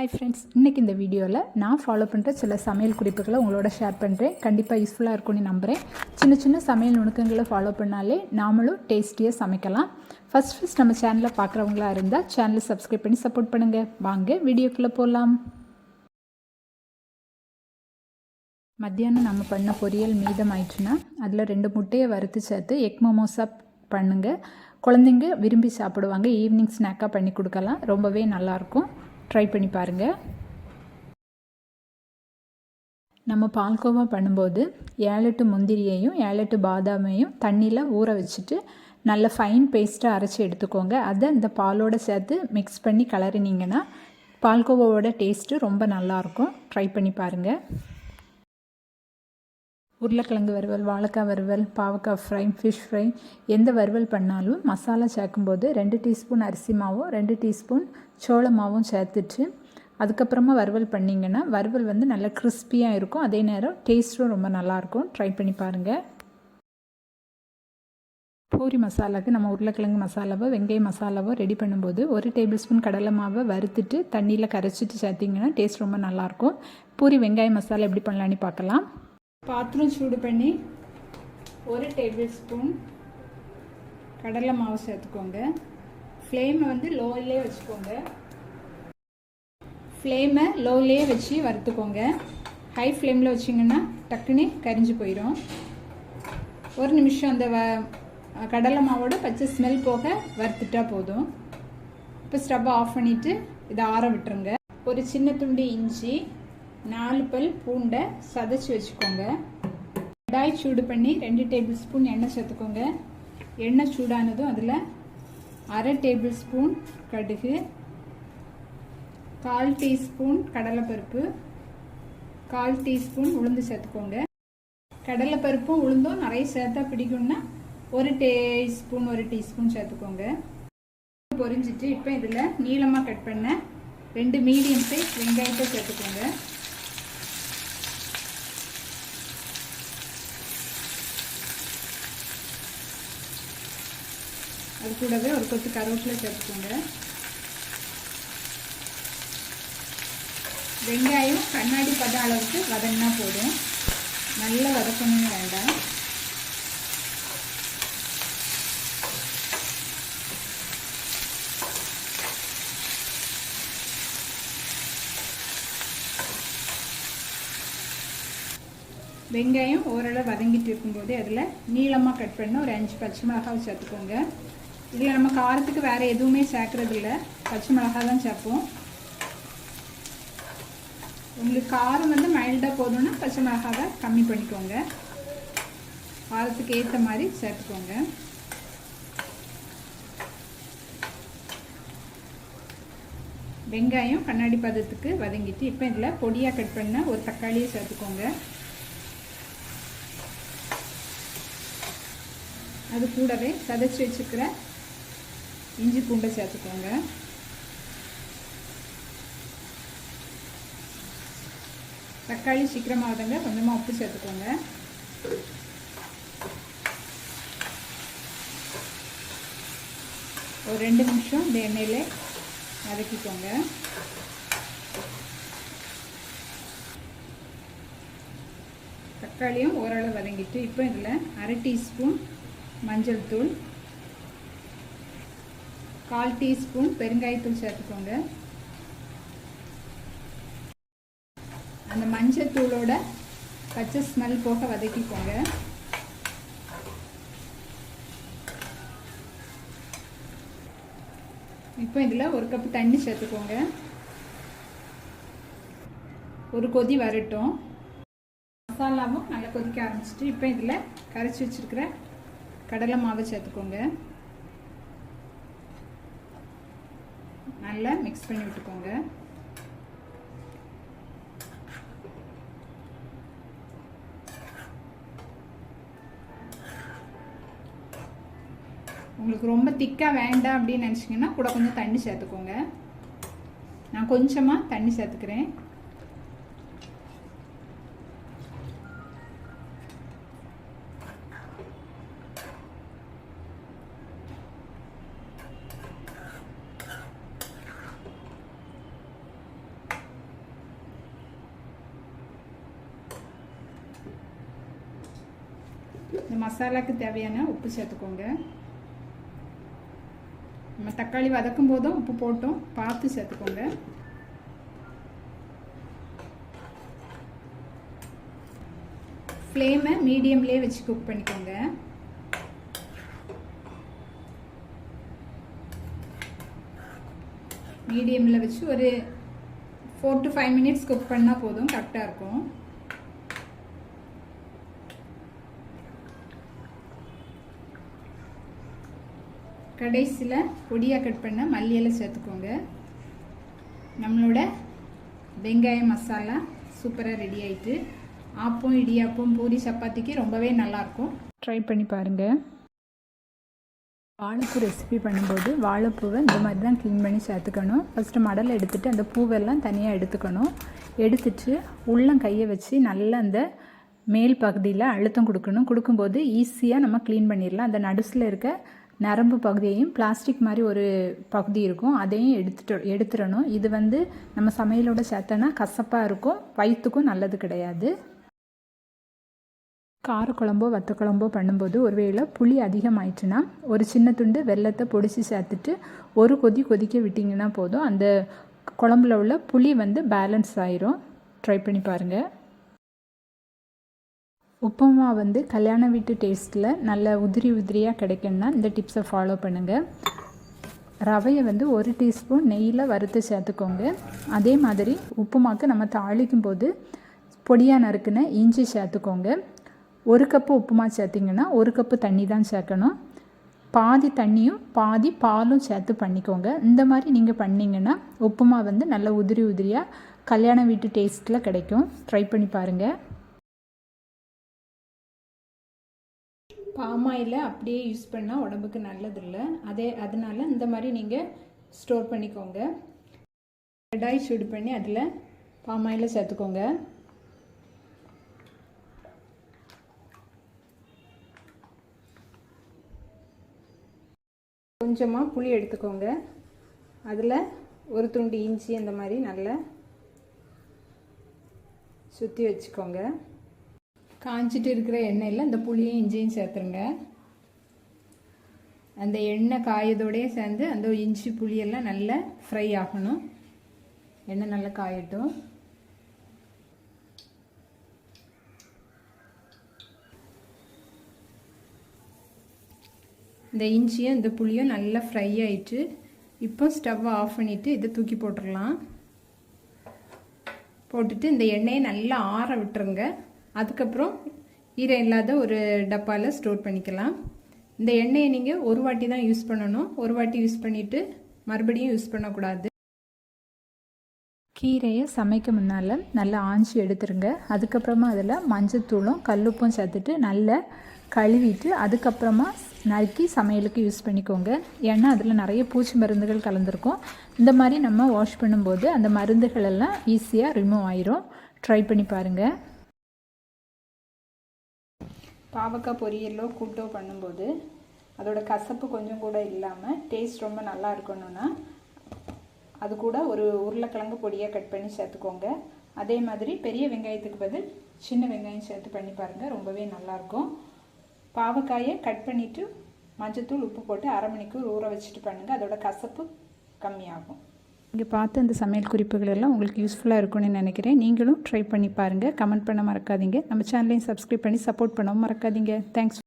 Hi friends இன்றைக்கி இந்த வீடியோவில் நான் ஃபாலோ பண்ணுற சில சமையல் குறிப்புகளை உங்களோட ஷேர் பண்ணுறேன் கண்டிப்பாக யூஸ்ஃபுல்லாக இருக்கும்னு நம்புகிறேன் சின்ன சின்ன சமையல் நுணுக்கங்களை ஃபாலோ பண்ணாலே நாமளும் டேஸ்டியாக சமைக்கலாம். ஃபஸ்ட் ஃபஸ்ட் நம்ம சேனலை பார்க்குறவங்களா இருந்தால் சேனலை சப்ஸ்கிரைப் பண்ணி சப்போர்ட் பண்ணுங்கள் வாங்க வீடியோக்குள்ளே போகலாம் மத்தியானம் நம்ம பண்ண பொரியல் மீதம் ஆயிடுச்சுன்னா அதில் ரெண்டு முட்டையை வறுத்து சேர்த்து எக் மோமோஸாக பண்ணுங்கள் குழந்தைங்க விரும்பி சாப்பிடுவாங்க. ஈவினிங் ஸ்நாக்காக பண்ணி கொடுக்கலாம். ரொம்பவே நல்லாயிருக்கும் ட்ரை பண்ணி பாருங்கள் நம்ம பால்கோவா பண்ணும்போது ஏழெட்டு முந்திரியையும் ஏழெட்டு பாதாமையும் தண்ணியில் ஊற வச்சுட்டு நல்ல ஃபைன் பேஸ்ட்டாக அரைச்சி எடுத்துக்கோங்க. அதை இந்த பாலோடு சேர்த்து மிக்ஸ் பண்ணி கலரினீங்கன்னா பால்கோவாவோட டேஸ்ட்டு ரொம்ப நல்லாயிருக்கும் ட்ரை பண்ணி பாருங்கள் உருளைக்கிழங்கு வறுவல் வாழைக்காய் வறுவல் பாவக்காய் ஃப்ரை ஃபிஷ் ஃப்ரை எந்த வறுவல் பண்ணாலும் மசாலா சேர்க்கும்போது ரெண்டு டீஸ்பூன் அரிசி மாவும் ரெண்டு டீஸ்பூன் சோள மாவும் சேர்த்துட்டு அதுக்கப்புறமா வறுவல் பண்ணிங்கன்னா வறுவல் வந்து நல்லா கிறிஸ்பியாக இருக்கும். அதே நேரம் டேஸ்ட்டும் ரொம்ப நல்லாயிருக்கும். ட்ரை பண்ணி பாருங்கள் பூரி மசாலாவுக்கு நம்ம உருளைக்கிழங்கு மசாலாவோ வெங்காய மசாலாவோ ரெடி பண்ணும்போது ஒரு டேபிள் ஸ்பூன் கடலை மாவை வறுத்துட்டு தண்ணியில் கரைச்சிட்டு சேர்த்திங்கன்னா டேஸ்ட் ரொம்ப நல்லாயிருக்கும். பூரி வெங்காய மசாலா எப்படி பண்ணலான்னு பார்க்கலாம். பாத்திரம் சூடு பண்ணி ஒரு டேபிள் ஸ்பூன் கடலை மாவு சேர்த்துக்கோங்க. ஃப்ளேமை வந்து லோவிலே வச்சுக்கோங்க. ஃப்ளேமை லோவிலே வச்சு வறுத்துக்கோங்க. ஹை ஃப்ளேமில் வச்சிங்கன்னா டக்குன்னு கரிஞ்சு போயிடும் ஒரு நிமிஷம் அந்த வ கடலை மாவோட பச்சை ஸ்மெல் போக வறுத்துட்டா போதும். இப்போ ஸ்டவ்வை ஆஃப் பண்ணிவிட்டு இதை ஆற விட்டுருங்க. ஒரு சின்ன துண்டு இஞ்சி நாலு பல் பூண்டை சதைச்சி வச்சுக்கோங்க. கடாய் சூடு பண்ணி ரெண்டு டேபிள் ஸ்பூன் எண்ணெய் சேர்த்துக்கோங்க. எண்ணெய் சூடானதும் அதில் அரை டேபிள் ஸ்பூன் கடுகு கால் டீஸ்பூன் கடலைப்பருப்பு கால் டீஸ்பூன் உளுந்து சேர்த்துக்கோங்க. கடலைப்பருப்பும் உளுந்தும் நிறைய சேர்த்தா பிடிக்கும்னா ஒரு டீஸ்பூன் ஒரு டீஸ்பூன் சேர்த்துக்கோங்க. பொரிஞ்சிட்டு இப்போ இதில் நீளமாக கட் பண்ண ரெண்டு மீடியம் சைஸ் வெங்காயத்தை சேர்த்துக்கோங்க. அது கூடவே ஒரு கொத்து கருவேப்பிலை சேர்த்துக்கோங்க. வெங்காயம் கண்ணாடி பத அளவுக்கு வதங்கினா போதும். நல்லா வதக்கணும்னு வேண்டாம். வெங்காயம் ஓரளவு வதங்கிட்டு இருக்கும்போது அதில் நீளமாக கட் பண்ண ஒரு அஞ்சு பச்சை மிளகாவை சேர்த்துக்கோங்க. இதில் நம்ம காரத்துக்கு வேறு எதுவுமே சேர்க்குறது இல்லை. பச்சை மிளகா தான் சேர்ப்போம். உங்களுக்கு காரம் வந்து மைல்டாக போதும்னா பச்சை மிளகாவை கம்மி பண்ணிக்கோங்க. காரத்துக்கு ஏற்ற மாதிரி சேர்த்துக்கோங்க. வெங்காயம் கண்ணாடி பதத்துக்கு வதங்கிட்டு இப்போ இதில் பொடியாக கட் பண்ண ஒரு தக்காளியை சேர்த்துக்கோங்க. அது கூடவே சதைச்சி வச்சுக்கிற இஞ்சி பூண்டை சேர்த்துக்கோங்க. தக்காளி சீக்கிரமாகதுங்க கொஞ்சமாக உப்பு சேர்த்துக்கோங்க. ஒரு ரெண்டு நிமிஷம் இந்த எண்ணெயில் வதக்கிக்கோங்க. தக்காளியும் ஓரளவு வதங்கிட்டு இப்போ இதில் அரை டீஸ்பூன் மஞ்சள் தூள் கால் டீஸ்பூன் பெருங்காயத்தூள் சேர்த்துக்கோங்க. அந்த மஞ்சத்தூளோட பச்சை ஸ்மெல் போக வதக்கிக்கோங்க. இப்போ இதில் ஒரு கப்பு தண்ணி சேர்த்துக்கோங்க. ஒரு கொதி வரட்டும். மசாலாவும் நல்லா கொதிக்க ஆரம்பிச்சிட்டு இப்போ இதில் கரைச்சி வச்சுருக்கிற கடலை மாவை சேர்த்துக்கோங்க. நல்லா மிக்ஸ் பண்ணி விட்டுக்கோங்க. உங்களுக்கு ரொம்ப திக்காக வேண்டாம் அப்படின்னு நினச்சிங்கன்னா கூட கொஞ்சம் தண்ணி சேர்த்துக்கோங்க. நான் கொஞ்சமாக தண்ணி சேர்த்துக்கிறேன். மசாலாக்கு தேவையான உப்பு சேர்த்துக்கோங்க. நம்ம தக்காளி வதக்கும் போதும் உப்பு போட்டோம். பார்த்து சேர்த்துக்கோங்க. ஃப்ளேமை மீடியம்லேயே வச்சு குக் பண்ணிக்கோங்க. மீடியமில் வச்சு ஒரு four to five minutes cook பண்ணால் போதும். கரெக்டாக இருக்கும். கடைசியில் பொடியாக கட் பண்ண மல்லியெல்லாம் சேர்த்துக்கோங்க. நம்மளோட வெங்காய மசாலா சூப்பராக ரெடி ஆயிட்டு ஆப்பம் இடியாப்பம் பூரி சப்பாத்திக்கு ரொம்பவே நல்லாயிருக்கும் ட்ரை பண்ணி பாருங்கள் வாழைப்பூ ரெசிபி பண்ணும்போது வாழைப்பூவை இந்த மாதிரி தான் க்ளீன் பண்ணி சேர்த்துக்கணும். ஃபஸ்ட்டு மடலை எடுத்துகிட்டு அந்த பூவெல்லாம் தனியாக எடுத்துக்கணும். எடுத்துட்டு உள்ளம் கையை வச்சு நல்லா அந்த மேல் பகுதியில் அழுத்தம் கொடுக்கணும். கொடுக்கும்போது ஈஸியாக நம்ம க்ளீன் பண்ணிடலாம். அந்த நடுசில் இருக்க நரம்பு பகுதியையும் பிளாஸ்டிக் மாதிரி ஒரு பகுதி இருக்கும். அதையும் எடுத்துட்டு எடுத்துடணும். இது வந்து நம்ம சமையலோட சேர்த்தோன்னா கசப்பாக இருக்கும். வயிற்றுக்கும் நல்லது கிடையாது. காரக்குழம்போ வத்த குழம்போ பண்ணும்போது ஒருவேளை புளி அதிகமாயிடுச்சுன்னா ஒரு சின்ன துண்டு வெள்ளத்தை பொடிச்சு சேர்த்துட்டு ஒரு கொதி கொதிக்க விட்டிங்கன்னா போதும். அந்த குழம்புல உள்ள புளி வந்து பேலன்ஸ் ஆயிரும். ட்ரை பண்ணி பாருங்கள் உப்புமா வந்து கல்யாண வீட்டு டேஸ்ட்டில் நல்ல உதிரி உதிரியாக கிடைக்கும்னா இந்த டிப்ஸை ஃபாலோ பண்ணுங்கள் ரவையை வந்து ஒரு டீஸ்பூன் நெய்யில் வறுத்து சேர்த்துக்கோங்க. அதே மாதிரி உப்புமாக்கு நம்ம தாளிக்கும் போது பொடியாக நறுக்குன இஞ்சி சேர்த்துக்கோங்க. ஒரு கப்பு உப்புமா சேர்த்திங்கன்னா ஒரு கப்பு தண்ணி தான் சேர்க்கணும். பாதி தண்ணியும் பாதி பாலும் சேர்த்து பண்ணிக்கோங்க. இந்த மாதிரி நீங்கள் பண்ணிங்கன்னா உப்புமா வந்து நல்ல உதிரி உதிரியாக கல்யாண வீட்டு டேஸ்ட்டில் கிடைக்கும். ட்ரை பண்ணி பாருங்கள் பாமாயில் அப்படியே யூஸ் பண்ணால் உடம்புக்கு நல்லதில்லை. அதே அதனால் இந்த மாதிரி நீங்கள் ஸ்டோர் பண்ணிக்கோங்க. கடாய் சூடு பண்ணி அதில் பாமாயில் சேர்த்துக்கோங்க. கொஞ்சமாக புளி எடுத்துக்கோங்க. அதில் ஒரு துண்டு இஞ்சி அந்த மாதிரி நல்லா சுற்றி வச்சுக்கோங்க. காஞ்சிட்டு இருக்கிற எண்ணெயில் இந்த புளியும் இஞ்சியும் சேர்த்துருங்க. அந்த எண்ணெய் காயதோடய சேர்ந்து அந்த இஞ்சி புளியெல்லாம் நல்லா ஃப்ரை ஆகணும். எண்ணெய் நல்லா காயட்டும். இந்த இஞ்சியும் இந்த புளியும் நல்லா ஃப்ரை ஆயிட்டு இப்போ ஸ்டவ்வை ஆஃப் பண்ணிவிட்டு இதை தூக்கி போட்டுடலாம் போட்டுட்டு இந்த எண்ணெயை நல்லா ஆற விட்டுருங்க. அதுக்கப்புறம் ஈரம் இல்லாத ஒரு டப்பாவில் ஸ்டோர் பண்ணிக்கலாம். இந்த எண்ணெயை நீங்கள் ஒரு வாட்டி தான் யூஸ் பண்ணணும். ஒரு வாட்டி யூஸ் பண்ணிவிட்டு மறுபடியும் யூஸ் பண்ணக்கூடாது. கீரையை சமைக்க முன்னால் நல்லா ஆஞ்சி எடுத்துருங்க. அதுக்கப்புறமா அதில் மஞ்சத்தூளும் கல்லுப்பும் சேர்த்துட்டு நல்லா கழுவிட்டு அதுக்கப்புறமா நறுக்கி சமையலுக்கு யூஸ் பண்ணிக்கோங்க. ஏன்னா அதில் நிறைய பூச்சி மருந்துகள் கலந்துருக்கும். இந்த மாதிரி நம்ம வாஷ் பண்ணும்போது அந்த மருந்துகள் எல்லாம் ஈஸியாக ரிமூவ் ஆயிரும். ட்ரை பண்ணி பாருங்கள் பாவக்காய் பொரியலோ கூட்டோ பண்ணும்போது அதோட கசப்பு கொஞ்சம் கூட இல்லாமல் டேஸ்ட் ரொம்ப நல்லா இருக்கணும்னா அது கூட ஒரு உருளைக்கிழங்கு பொடியாக கட் பண்ணி சேர்த்துக்கோங்க. அதே மாதிரி பெரிய வெங்காயத்துக்கு பதில் சின்ன வெங்காயம் சேர்த்து பண்ணி பாருங்கள் ரொம்பவே நல்லாயிருக்கும் பாவக்காயை கட் பண்ணிவிட்டு மஞ்சத்தூள் உப்பு போட்டு அரை மணிக்கூர் ஊற வச்சுட்டு பண்ணுங்கள் அதோட கசப்பு கம்மியாகும். இங்கே பார்த்து அந்த சமையல் குறிப்புகள் எல்லாம் உங்களுக்கு யூஸ்ஃபுல்லாக இருக்கும்னு நினைக்கிறேன். நீங்களும் ட்ரை பண்ணி பாருங்கள் கமெண்ட் பண்ண மறக்காதீங்க. நம்ம சேனலையும் சப்ஸ்கிரைப் பண்ணி சப்போர்ட் பண்ணவும் மறக்காதீங்க. தேங்க்ஸ்